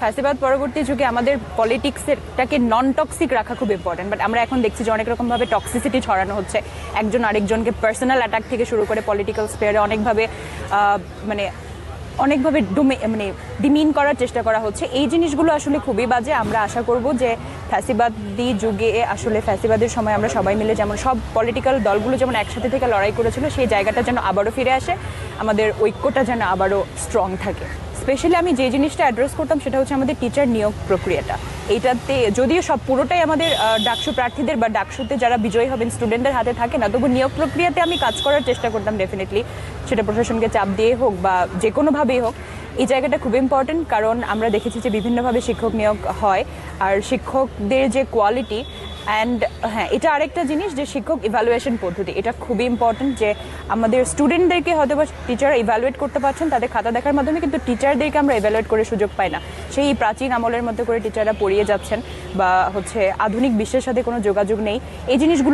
ফ্যাসিবাদ পরবর্তী যুগে আমাদের পলিটিক্সেরটাকে নন টক্সিক রাখা খুব ইম্পর্টেন্ট বাট আমরা এখন দেখছি যে অনেক রকমভাবে টক্সিসিটি ছড়ানো হচ্ছে। একজন আরেকজনকে পার্সোনাল অ্যাটাক থেকে শুরু করে পলিটিক্যাল স্পেয়ারে অনেকভাবে মানে অনেকভাবে ডোমে মানে ডিমিন করার চেষ্টা করা হচ্ছে। এই জিনিসগুলো আসলে খুবই বাজে। আমরা আশা করব যে ফ্যাসিবাদী যুগে আসলে ফ্যাসিবাদের সময় আমরা সবাই মিলে যেমন সব পলিটিক্যাল দলগুলো যেমন একসাথে থেকে লড়াই করেছিল, সেই জায়গাটা যেন আবারও ফিরে আসে। আমাদের ঐক্যটা যেন আবারও স্ট্রং থাকে। স্পেশালি আমি যে জিনিসটা অ্যাড্রেস করতাম সেটা হচ্ছে আমাদের টিচার নিয়োগ প্রক্রিয়াটা। এইটাতে যদিও সব পুরোটাই আমাদের ডাকসু প্রার্থীদের বা ডাকসুতে যারা বিজয়ী হবেন স্টুডেন্টদের হাতে থাকে না, তবু নিয়োগ প্রক্রিয়াতে আমি কাজ করার চেষ্টা করতাম ডেফিনেটলি সেটা প্রশাসনকে চাপ দিয়ে হোক বা যে কোনোভাবেই হোক, এই জায়গাটা খুব ইম্পর্টেন্ট কারণ আমরা দেখেছি যে বিভিন্নভাবে শিক্ষক নিয়োগ হয়। আর শিক্ষকদের যে কোয়ালিটি অ্যান্ড হ্যাঁ এটা আরেকটা জিনিস যে শিক্ষক ইভ্যালুয়েশন পদ্ধতি। এটা খুবই ইম্পর্টেন্ট যে আমাদের স্টুডেন্টদেরকে হয়তো বা টিচার ইভ্যালুয়েট করতে পারছেন, তাদের খাতা দেখার মাধ্যমে কিন্তু টিচারদেরকে আমরা ইভ্যালুয়েট করে সুযোগ পাই না। সেই প্রাচীন আমলের মধ্যে করে টিচাররা পড়িয়ে যাচ্ছেন বা হচ্ছে আধুনিক বিশ্বের সাথে কোনো যোগাযোগ নেই। এই জিনিসগুলো